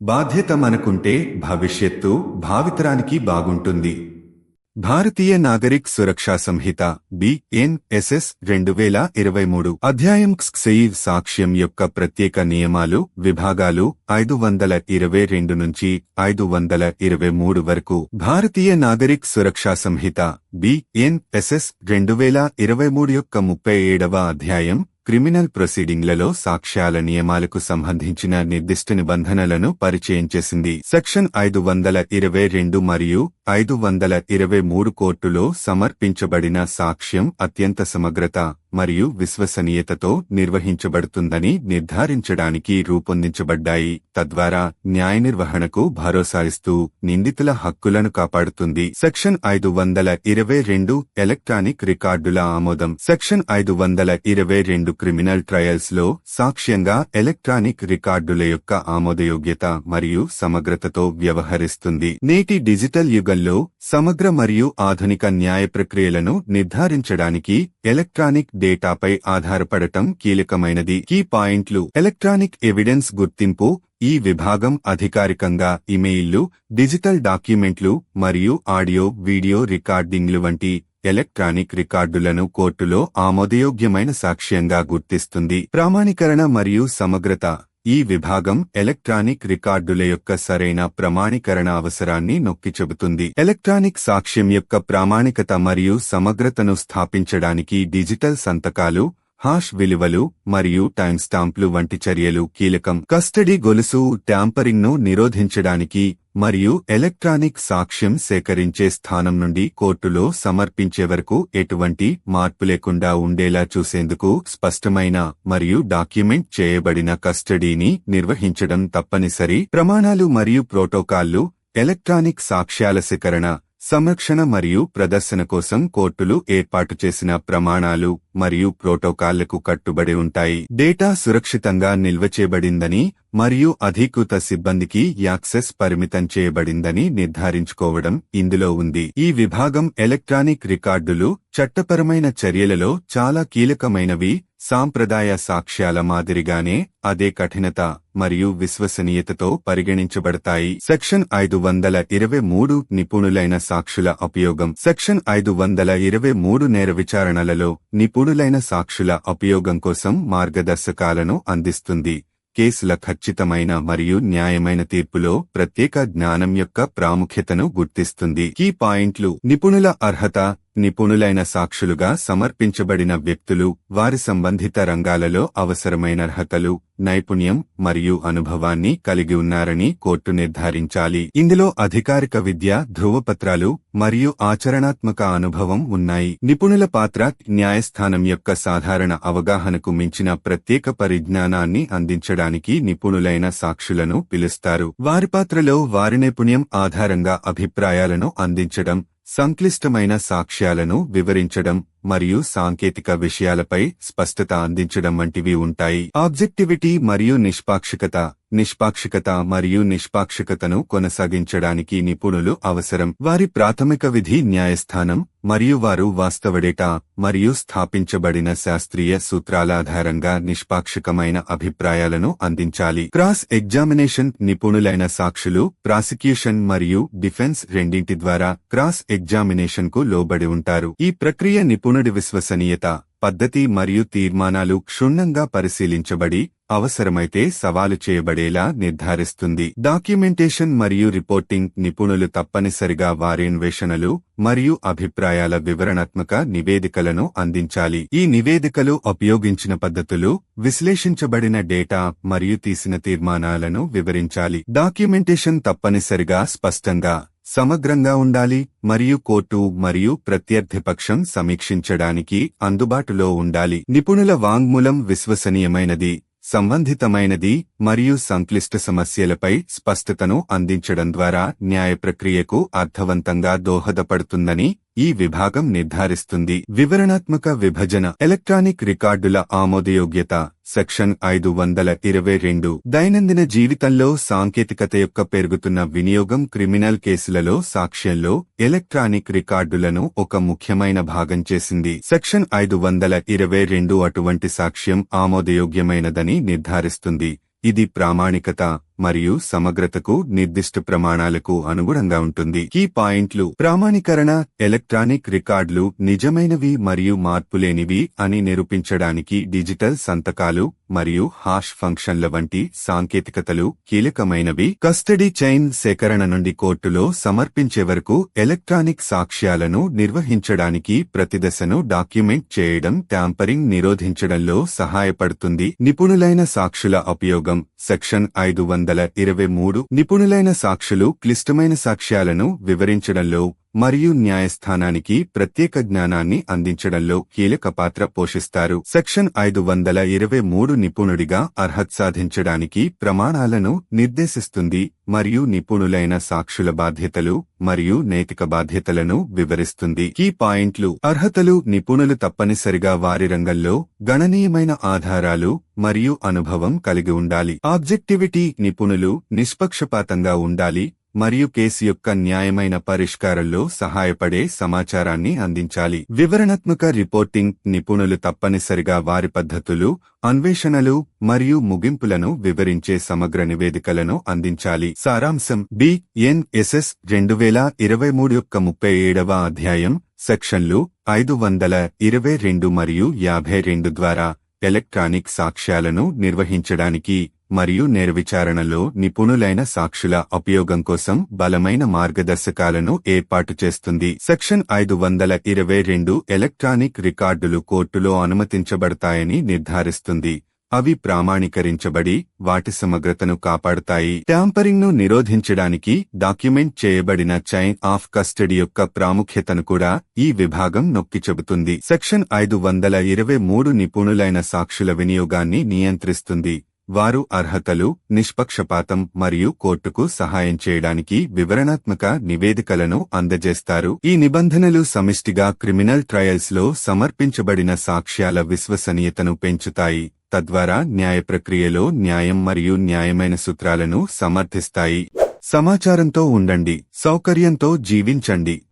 బాధ్యత మనకుంటే భవిష్యత్తు భావితరానికి బాగుంటుంది. భారతీయ నాగరిక్ సురక్షా సంహిత బిఎన్ఎస్ఎస్ రెండు వేల ఇరవై మూడు అధ్యాయం క్సెయివ్ సాక్ష్యం యొక్క ప్రత్యేక నియమాలు విభాగాలు ఐదు వందల ఇరవై రెండు నుంచి ఐదు వందల ఇరవై మూడు వరకు భారతీయ నాగరిక్ సురక్షా సంహిత బిఎన్ఎస్ఎస్ రెండు వేల ఇరవై మూడు యొక్క ముప్పై ఏడవ అధ్యాయం క్రిమినల్ ప్రొసీడింగ్లలో సాక్ష్యాల నియమాలకు సంబంధించిన నిర్దిష్ట నిబంధనలను పరిచయం చేసింది. సెక్షన్ ఐదు వందల ఇరవై రెండు మరియు ఐదు వందల ఇరవై మూడు కోర్టులో సమర్పించబడిన సాక్ష్యం అత్యంత సమగ్రత మరియు విశ్వసనీయతతో నిర్వహించబడుతుందని నిర్ధారించడానికి రూపొందించబడ్డాయి. తద్వారా న్యాయ నిర్వహణకు భరోసా ఇస్తూ నిందితుల హక్కులను కాపాడుతుంది. సెక్షన్ ఐదు వందల ఇరవై రెండు ఎలక్ట్రానిక్ రికార్డుల ఆమోదం. సెక్షన్ ఐదు వందల ఇరవై రెండు క్రిమినల్ ట్రయల్స్లో సాక్ష్యంగా ఎలక్ట్రానిక్ రికార్డుల యొక్క ఆమోదయోగ్యత మరియు సమగ్రతతో వ్యవహరిస్తుంది. నేటి డిజిటల్ యుగంలో సమగ్ర మరియు ఆధునిక న్యాయ ప్రక్రియలను నిర్ధారించడానికి ఎలక్ట్రానిక్ డేటాపై ఆధారపడటం కీలకమైనది. కీ పాయింట్లు. ఎలక్ట్రానిక్ ఎవిడెన్స్ గుర్తింపు ఈ విభాగం అధికారికంగా ఇమెయిల్లు డిజిటల్ డాక్యుమెంట్లు మరియు ఆడియో వీడియో రికార్డింగ్లు వంటి ఎలక్ట్రానిక్ రికార్డులను కోర్టులో ఆమోదయోగ్యమైన సాక్ష్యంగా గుర్తిస్తుంది. ప్రామాణీకరణ మరియు సమగ్రత. ఈ విభాగం ఎలక్ట్రానిక్ రికార్డుల యొక్క సరైన ప్రమాణీకరణ అవసరాన్ని నొక్కి చెబుతుంది. ఎలక్ట్రానిక్ సాక్ష్యం యొక్క ప్రామాణికత మరియు సమగ్రతను స్థాపించడానికి డిజిటల్ సంతకాలు హాష్ విలువలు మరియు టైం స్టాంప్లు వంటి చర్యలు కీలకం. కస్టడీ గొలుసు ట్యాంపరింగ్ను నిరోధించడానికి మరియు ఎలక్ట్రానిక్ సాక్ష్యం సేకరించే స్థానం నుండి కోర్టులో సమర్పించే వరకు ఎటువంటి మార్పు లేకుండా ఉండేలా చూసేందుకు స్పష్టమైన మరియు డాక్యుమెంట్ చేయబడిన కస్టడీని నిర్వహించడం తప్పనిసరి. ప్రమాణాలు మరియు ప్రోటోకాల్లు ఎలక్ట్రానిక్ సాక్ష్యాల సేకరణ సంరక్షణ మరియు ప్రదర్శన కోసం కోర్టులు ఏర్పాటు చేసిన ప్రమాణాలు మరియు ప్రోటోకాల్లకు కట్టుబడి ఉంటాయి. డేటా సురక్షితంగా నిల్వ చేయబడిందని మరియు అధీకృత సిబ్బందికి యాక్సెస్ పరిమితం చేయబడిందని నిర్ధారించుకోవడం ఇందులో ఉంది. ఈ విభాగం ఎలక్ట్రానిక్ రికార్డులు చట్టపరమైన చర్యలలో చాలా కీలకమైనవి సాంప్రదాయ సాక్ష్యాల మాదిరిగానే అదే కఠినత మరియు విశ్వసనీయతతో పరిగణించబడతాయి. సెక్షన్ ఐదు వందల ఇరవై మూడు నిపుణులైన సాక్షుల ఉపయోగం సెక్షన్ ఐదు వందల ఇరవై మూడు నేర విచారణలలో నిపుణులైన సాక్షుల ఉపయోగం కోసం మార్గదర్శకాలను అందిస్తుంది. కేసుల ఖచ్చితమైన మరియు న్యాయమైన తీర్పులో ప్రత్యేక జ్ఞానం యొక్క ప్రాముఖ్యతను గుర్తిస్తుంది. కీ పాయింట్లు. నిపుణుల అర్హత. నిపుణులైన సాక్షులుగా సమర్పించబడిన వ్యక్తులు వారి సంబంధిత రంగాలలో అవసరమైన అర్హతలు నైపుణ్యం మరియు అనుభవాన్ని కలిగి ఉన్నారని కోర్టు నిర్ధారించాలి. ఇందులో అధికారిక విద్య ధృవపత్రాలు మరియు ఆచరణాత్మక అనుభవం ఉన్నాయి. నిపుణుల పాత్ర న్యాయస్థానం యొక్క సాధారణ అవగాహనకు మించిన ప్రత్యేక పరిజ్ఞానాన్ని అందించడానికి నిపుణులైన సాక్షులను పిలుస్తారు. వారి పాత్రలో వారి నైపుణ్యం ఆధారంగా అభిప్రాయాలను అందించడం సంక్లిష్టమైన సాక్ష్యాలను వివరించడం మరియు సాంకేతిక విషయాలపై స్పష్టత అందించడం వంటివి ఉంటాయి. ఆబ్జెక్టివిటీ మరియు నిష్పాక్షికత నిష్పాక్షికత మరియు నిష్పాక్షికతను కొనసాగించడానికి నిపుణులు అవసరం. వారి ప్రాథమిక విధి న్యాయస్థానం మరియు వారు వాస్తవ డేటా మరియు స్థాపించబడిన శాస్త్రీయ సూత్రాల ఆధారంగా నిష్పాక్షికమైన అభిప్రాయాలను అందించాలి. క్రాస్ ఎగ్జామినేషన్ నిపుణులైన సాక్షులు ప్రాసిక్యూషన్ మరియు డిఫెన్స్ రెండింటి ద్వారా క్రాస్ ఎగ్జామినేషన్కు లోబడి ఉంటారు. ఈ ప్రక్రియ నిపుణుడి విశ్వసనీయత పద్ధతి మరియు తీర్మానాలు క్షుణ్ణంగా పరిశీలించబడి అవసరమైతే సవాలు చేయబడేలా నిర్ధారిస్తుంది. డాక్యుమెంటేషన్ మరియు రిపోర్టింగ్ నిపుణులు తప్పనిసరిగా వారి అన్వేషణలు మరియు అభిప్రాయాల వివరణాత్మక నివేదికలను అందించాలి. ఈ నివేదికలు ఉపయోగించిన పద్ధతులు విశ్లేషించబడిన డేటా మరియు తీసిన తీర్మానాలను వివరించాలి. డాక్యుమెంటేషన్ తప్పనిసరిగా స్పష్టంగా సమగ్రంగా ఉండాలి మరియు కోర్టు మరియు ప్రత్యర్థిపక్షం సమీక్షించడానికి అందుబాటులో ఉండాలి. నిపుణుల వాంగ్మూలం విశ్వసనీయమైనది సంబంధితమైనది మరియు సంక్లిష్ట సమస్యలపై స్పష్టతను అందించడం ద్వారా న్యాయ ప్రక్రియకు అర్థవంతంగా దోహదపడుతుందని ఈ విభాగం నిర్ధారిస్తుంది. వివరణాత్మక విభజన ఎలక్ట్రానిక్ రికార్డుల ఆమోదయోగ్యత సెక్షన్ ఐదు వందల ఇరవై రెండు. దైనందిన జీవితంలో సాంకేతికత యొక్క పెరుగుతున్న వినియోగం క్రిమినల్ కేసులలో సాక్ష్యంలో ఎలక్ట్రానిక్ రికార్డులను ఒక ముఖ్యమైన భాగం చేసింది. సెక్షన్ ఐదు వందల ఇరవై రెండు అటువంటి సాక్ష్యం ఆమోదయోగ్యమైనదని నిర్ధారిస్తుంది. ఇది ప్రామాణికత మరియు సమగ్రతకు నిర్దిష్ట ప్రమాణాలకు అనుగుణంగా ఉంటుంది. ఈ పాయింట్లు. ప్రామాణీకరణ ఎలక్ట్రానిక్ రికార్డులు నిజమైనవి మరియు మార్పులేనివి అని నిరూపించడానికి డిజిటల్ సంతకాలు మరియు హాష్ ఫంక్షన్ల వంటి సాంకేతికతలు కీలకమైనవి. కస్టడీ చైన్ సేకరణ నుండి కోర్టులో సమర్పించే వరకు ఎలక్ట్రానిక్ సాక్ష్యాలను నిర్వహించడానికి ప్రతి దశను డాక్యుమెంట్ చేయడం ట్యాంపరింగ్ నిరోధించడంలో సహాయపడుతుంది. నిపుణులైన సాక్షుల ఉపయోగం. సెక్షన్ ఐదు వందల ఇరవై మూడు నిపుణులైన సాక్షులు క్లిష్టమైన సాక్ష్యాలను వివరించడంలో మరియు న్యాయస్థానానికి ప్రత్యేక జ్ఞానాన్ని అందించడంలో కీలక పాత్ర పోషిస్తారు. సెక్షన్ ఐదు వందల ఇరవై మూడు నిపుణుడిగా అర్హత సాధించడానికి ప్రమాణాలను నిర్దేశిస్తుంది మరియు నిపుణులైన సాక్షుల బాధ్యతలు మరియు నైతిక బాధ్యతలను వివరిస్తుంది. ఈ పాయింట్లు. అర్హతలు. నిపుణులు తప్పనిసరిగా వారి రంగంలో గణనీయమైన ఆధారాలు మరియు అనుభవం కలిగి ఉండాలి. ఆబ్జెక్టివిటీ. నిపుణులు నిష్పక్షపాతంగా ఉండాలి. మరియు కేసు యొక్క న్యాయమైన పరిష్కారంలో సహాయపడే సమాచారాన్ని అందించాలి. వివరణాత్మక రిపోర్టింగ్ నిపుణులు తప్పనిసరిగా వారి పద్ధతులు అన్వేషణలు మరియు ముగింపులను వివరించే సమగ్ర నివేదికలను అందించాలి. సారాంశం బి ఎన్ఎస్ఎస్ రెండు వేల ఇరవై మూడు యొక్క ముప్పై ఏడవ అధ్యాయం సెక్షన్లు ఐదు వందల ఇరవై రెండు మరియు యాభై రెండు ద్వారా ఎలక్ట్రానిక్ సాక్ష్యాలను నిర్వహించడానికి మరియు నేరవిచారణలో నిపుణులైన సాక్షుల ఉపయోగం కోసం బలమైన మార్గదర్శకాలను ఏర్పాటు చేస్తుంది. సెక్షన్ ఐదు వందల ఇరవై రెండు ఎలక్ట్రానిక్ రికార్డులు కోర్టులో అనుమతించబడతాయని నిర్ధారిస్తుంది. అవి ప్రామాణీకరించబడి వాటి సమగ్రతను కాపాడుతాయి. ట్యాంపరింగ్ను నిరోధించడానికి డాక్యుమెంట్ చేయబడిన చైన్ ఆఫ్ కస్టడీ యొక్క ప్రాముఖ్యతను కూడా ఈ విభాగం నొక్కి చెబుతుంది. సెక్షన్ ఐదు వందల ఇరవై మూడు నిపుణులైన సాక్షుల వినియోగాన్ని నియంత్రిస్తుంది. వారు అర్హతలు నిష్పక్షపాతం మరియు కోర్టుకు సహాయం చేయడానికి వివరణాత్మక నివేదికలను అందజేస్తారు. ఈ నిబంధనలు సమిష్టిగా క్రిమినల్ ట్రయల్స్లో సమర్పించబడిన సాక్ష్యాల విశ్వసనీయతను పెంచుతాయి. తద్వారా న్యాయ ప్రక్రియలో న్యాయం మరియు న్యాయమైన సూత్రాలను సమర్థిస్తాయి. సమాచారంతో ఉండండి. సౌకర్యంతో జీవించండి.